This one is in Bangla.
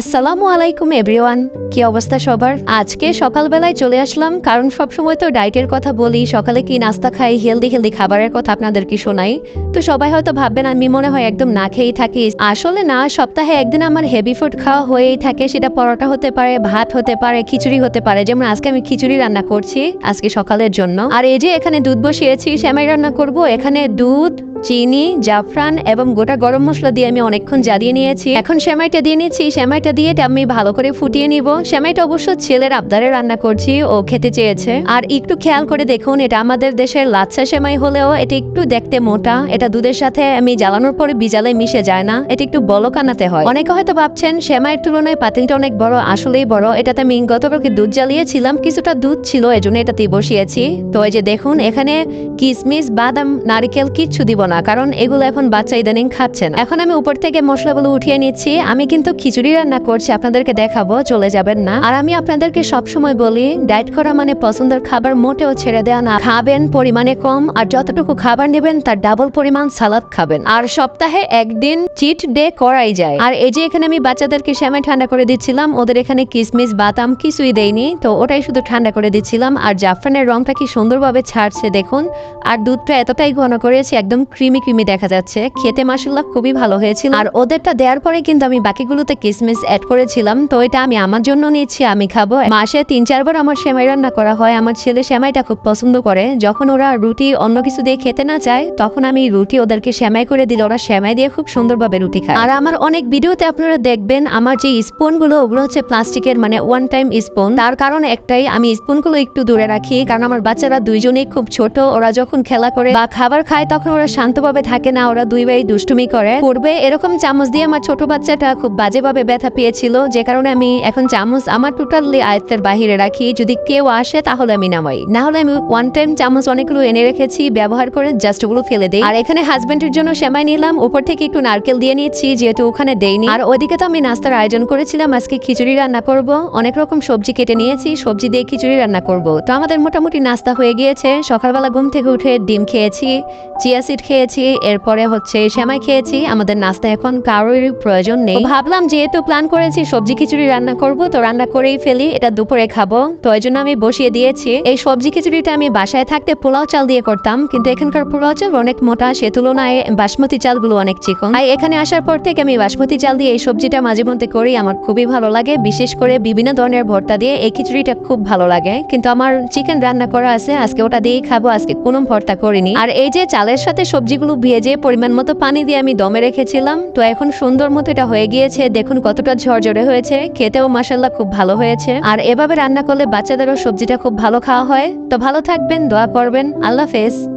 আসসালামু আলাইকুম, এভরিওয়ান। কি অবস্থা সবার? আজকে সকালবেলায় চলে আসলাম, কারণ সবসময় তো ডায়েটের কথা বলি, সকালে কি নাস্তা খাই হেলদি হেলদি খাবারের কথা আপনাদেরকে শোনাই। তো সবাই হয়তো ভাববেন, আমি মনে হয় একদম না খেয়েই থাকি। আসলে না, সপ্তাহে একদিন আমার হেভি ফুড খাওয়া হয়েই থাকে, সেটা পরোটা হতে পারে, ভাত হতে পারে, খিচুড়ি হতে পারে। যেমন আজকে আমি খিচুড়ি রান্না করছি, আজকে সকালের জন্য। আর এই যে এখানে দুধ বসিয়েছি, সেমাই রান্না করব, এখানে দুধ চিনি, জাফরান এবং গোটা গরম মশলা দিয়ে আমি অনেকক্ষণ জ্বালিয়ে নিয়েছি। এখন সেমাইটা দিয়ে নিচ্ছি। সেমাইটা দিয়ে আমি ভালো করে ফুটিয়ে নিব। সেমাইটা অবশ্য ছেলের আবদারে রান্না করছি। ও খেতে চেয়েছে। আর একটু খেয়াল করে দেখুন, এটা আমাদের দেশের লাচ্ছা সেমাই হলেও এটা একটু দেখতে মোটা। এটা দুধের সাথে আমি জ্বালানোর পরে বিজালে মিশে যায় না। এটা একটু বলকানাতে হয়। অনেকে হয়তো ভাবছেন, সেমাইয়ের তুলনায় পাতিলটা অনেক বড়, আসলেই বড়। এটাতে আমি গতকালকে দুধ জ্বালিয়েছিলাম। কিছুটা দুধ ছিল, এজন্য এটাতে বসিয়েছি। তো এই যে দেখুন, এখানে কিশমিশ বাদাম, নারিকেল কিচ্ছু দিব না। কারণ এগুলো এখন বাচ্চা ইদানিং খাচ্ছে না। এখন আমি উপর থেকে মশলাগুলো উঠিয়ে নিচ্ছি। আমি কিন্তু খিচুড়ি রান্না করছি, আপনাদেরকে দেখাবো, চলে যাবেন না। আর আমি আপনাদেরকে সব সময় বলি, ডায়েট করা মানে পছন্দের খাবার মোটেও ছেড়ে দেওয়া না। খাবেন পরিমাণে কম, আর যতটুকু খাবার নেবেন তার ডাবল পরিমাণ সালাদ খাবেন। আর সপ্তাহে একদিন চিট ডে করাই যায়। আর এই যে এখানে আমি বাচ্চাদেরকে শ্যামাই ঠান্ডা করে দিচ্ছিলাম, ওদের এখানে কিসমিস, বাদাম কিছুই দেয়নি তো ওটাই শুধু ঠান্ডা করে দিচ্ছিলাম। আর জাফরানের রংটা কি সুন্দরভাবে ছাড়ছে, দেখুন। আর দুধটা এতটাই ঘন করেছি, একদম ক্রিমি ক্রিমি দেখা যাচ্ছে। খেতে মাসাল্লাহ খুবই ভালো হয়েছিল। আর ওদেরটা দেওয়ার পরে কিন্তু আমি বাকিগুলোতে কিসমিস অ্যাড করেছিলাম। তো এটা আমি আমার জন্য নিচ্ছি, আমি খাব। মাসে তিন, চারবার আমার সেমাই রান্না করা হয়। আমার ছেলে সেমাইটা খুব পছন্দ করে। যখন ওরা রুটি অন্য কিছু দিয়ে খেতে না চায়, তখন আমি রুটি ওদেরকে সেমাই করে দিলে ওরা সেমাই দিয়ে খুব সুন্দরভাবে রুটি খায়। আর আমার অনেক ভিডিওতে আপনারা দেখবেন, আমার যে স্পুনগুলো ওগুলো হচ্ছে প্লাস্টিকের মানে ওয়ান টাইম স্পুন তার কারণ একটাই, আমি স্পুনগুলো একটু দূরে রাখি। কারণ আমার বাচ্চারা দুইজনেই খুব ছোট। ওরা যখন খেলা করে বা খাবার খায়, তখন ওরা শান্তভাবে থাকে না, ওরা দুই ভাই দুষ্টুমি করে। পূর্বে এরকম চামচ দিয়ে আমার ছোট বাচ্চাটা খুব বাজেভাবে ব্যথা পেয়েছিল, যে কারণে আমি এখন চামচ আমার টোটালি আয়ত্তের বাহিরে রাখি। যদি কেউ আসে তাহলে আমি নামাই। না হলে আমি ওয়ান টাইম চামচ অনেকগুলো এনে রেখেছি, ব্যবহার করে জাস্ট ওগুলো ফেলে দিই। আর এখানে হাজবেন্ডের জন্য সেমাই নিলাম, উপর থেকে একটু নারকেল দিয়ে নিয়েছি যেহেতু ওখানে দেয়নি আর ওদিকে তো আমি নাস্তার আয়োজন করেছিলাম, আজকে খিচুড়ি রান্না করব। অনেক রকম সবজি কেটে নিয়েছি, সবজি দিয়ে খিচুড়ি রান্না করব। তো আমাদের মোটামুটি নাস্তা হয়ে গিয়েছে। সকালবেলা ঘুম থেকে উঠে ডিম খেয়েছি, চিয়া সিড খেয়েছি, এরপরে হচ্ছে সেমাই খেয়েছি, আমাদের নাস্তা এখন কারোর প্রয়োজন নেই। ভাবলাম যেহেতু প্ল্যান করেছি, সবজি খিচুড়ি রান্না করব, তো রান্না করেই ফেলি, এটা দুপুরে খাব। তো এই জন্য আমি বসিয়ে দিয়েছি। এই সবজি খিচুড়িটা আমি বাসায় থাকতে পোলাও চাল দিয়ে করতাম, কিন্তু এখানকার পোলাও চাল অনেক মোটা, সে তুলনায় বাসমতি চালগুলো অনেক চিকন। তাই এখানে আসার পর থেকে আমি বাসমতি চাল দিয়ে এই সবজিটা মাঝে মধ্যে করি, আমার খুবই ভালো লাগে, বিশেষ করে বিভিন্ন ধরনের ভর্তা দিয়ে এই খিচুড়িটা খুব ভালো লাগে। কিন্তু আমার চিকেন রান্না করা আছে, আজকে ওটা দিয়েই খাব, আজকে কোনো ভর্তা করিনি। আর এই যে চালের সাথে সবজিগুলো ভেজে পরিমাণ মতো পানি দিয়ে আমি দমে রেখেছিলাম। তো এখন সুন্দর মতো এটা হয়ে গিয়েছে। দেখুন কতটা ঝরঝরে হয়েছে। খেতেও মাসাল্লাহ খুব ভালো হয়েছে। আর এভাবে রান্না করলে বাচ্চাদেরও সবজিটা খুব ভালো খাওয়া হয়। তো ভালো থাকবেন, দোয়া করবেন। আল্লাহ হাফেজ।